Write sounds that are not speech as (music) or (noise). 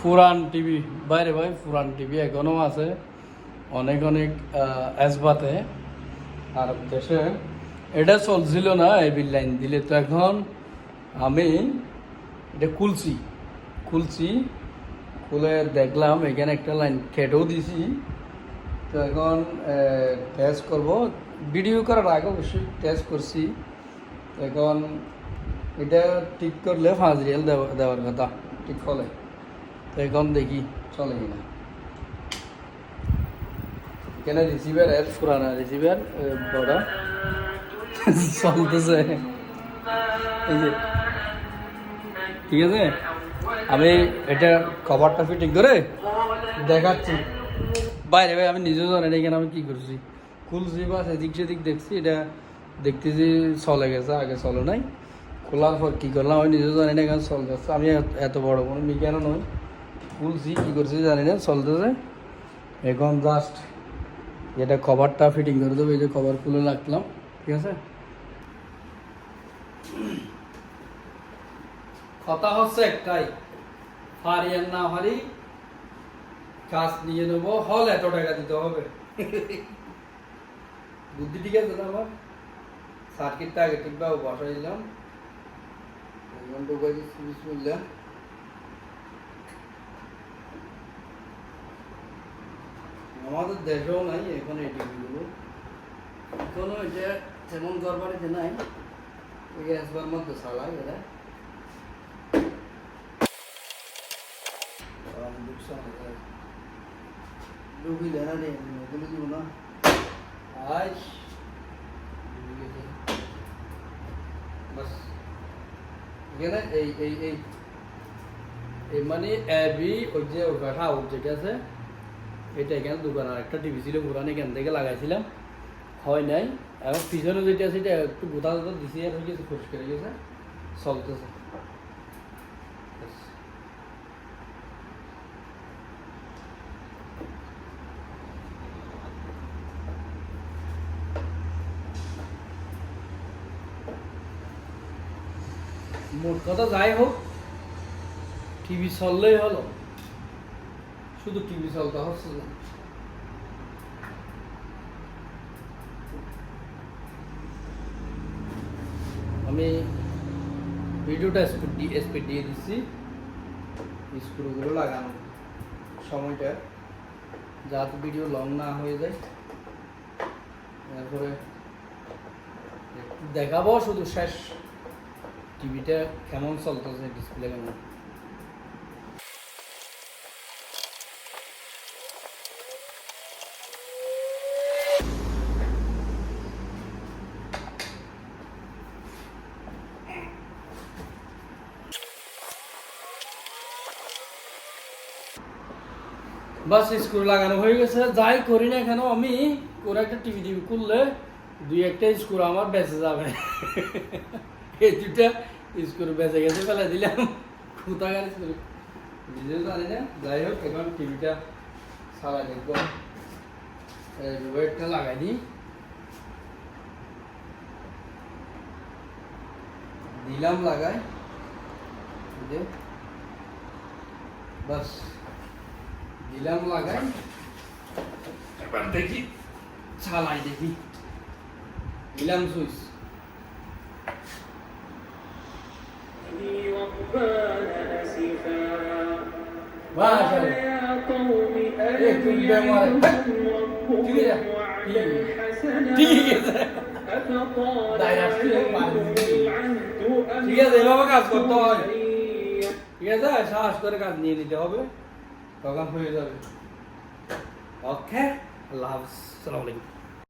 পুরান টিভি, বাইরে ভাই ফুরান টিভি এখনও আছে। অনেক অনেক অ্যাসবাতে আর দেশে এটা চলছিল না, এই বিল লাইন দিলে। তো এখন আমি এটা খুলছি খুলছি, খুলে দেখলাম, এখানে একটা লাইন কেটেও দিছি। তো এখন টেস্ট করব। ভিডিও করার আগে অবশ্যই টেস্ট করছি। এখন এটা ঠিক করলে পাঁচ রিয়াল দেওয়া দেওয়ার কথা, ঠিক হলে। এখন দেখি, চলে কিনা। এখানে রিসিভার এর পুরানা রিসিভার বড়? চলতেছে। এই যে, ঠিক আছে? আমি এটা কভারটা ফিটিং করে দেখাচ্ছি। বাইরে ভাই, আমি নিজেও জানি না এখানে আমি কী করছি। খুলছি বা সেদিক সেদিক দেখছি, এটা দেখতেছি চলে গেছে, আগে চলে নাই। খোলার পর কী করলাম, আমি নিজেও জানি না এখানে চলতেছে। আমি এত- বড় কোনো মিকেনও নই। খুলছি কী করছি জানি না চলতেছে এখন জাস্ট এটা কভারটা ফিটিং করে দেবো, এই যে কভার খুলে রাখলাম, ঠিক আছে? কথা হচ্ছে একটাই হারি আর না হারি কাজ নিয়ে নেব, হল এত টাকা দিতে হবে। বুদ্ধি ঠিক আছে তো আমার? সার্কিটটা আগে ঠিকভাবে বসাই দিলাম এখন আমাদের দেশেও নাই, এখন এই টিভিগুলো এখনও এটা তেমন গড়বাড়িতে নাই গ্যাসবার মধ্যে চালাই এরা। ডুবি দেনা রে ওগুলো দিব না। আজ বাস, এখানে এই এই এই এই মানে এবি ওই যে ওটা আউট যেটা আছে এটা এখানে দোকান, আর একটা টিভি ছিল পুরান এখান থেকে লাগাইছিলাম। হয় নাই। এবং পিছনে যেটা আছে, এটা একটু গোটা গোটা দিছি আর হয়ে গেছে পরিষ্কার হয়ে গেছে চলতেছে। মোট কথা যাই হোক টিভি চললেই হলো। শুধু টিভি চলতে হচ্ছে না। আমি ভিডিওটা স্পিড দিয়ে দিচ্ছি স্ক্রুগুলো লাগানো। সময়টা যাতে ভিডিও লং না হয়ে যায়। তারপরে দেখাবো শুধু শেষ। টিভিটা কেমন চলতেছে ডিসপ্লে কেমন? বাস স্ক্রু লাগানো হয়ে গেছে। যাই করি না কেন, আমি কোনো একটা টিভি টিভি খুললে দুই একটা স্ক্রু আমার বেঁচে যাবে। (laughs) এই দুটা স্ক্রু বেঁচে গেছে ফেলে দিলাম। কোথাকার স্ক্রু নিজেও জানি না। যাই হোক, এখন টিভিটা চালাই দেখব। ওয়েটটা লাগাই দিই। দিলাম লাগাই। বাস। দিলাম লাগাই। এবার দেখি। চালাই দেখি। দিলাম সুইচ। ঠিক আছে। ঠিক আছে এভাবে কাজ করতে হয়। ঠিক আছে সাহস করে কাজ নিয়ে নিতে হবে। তখন হয়ে যাবে। ওকে আল্লাহ হাফিজ। সালামালাইকুম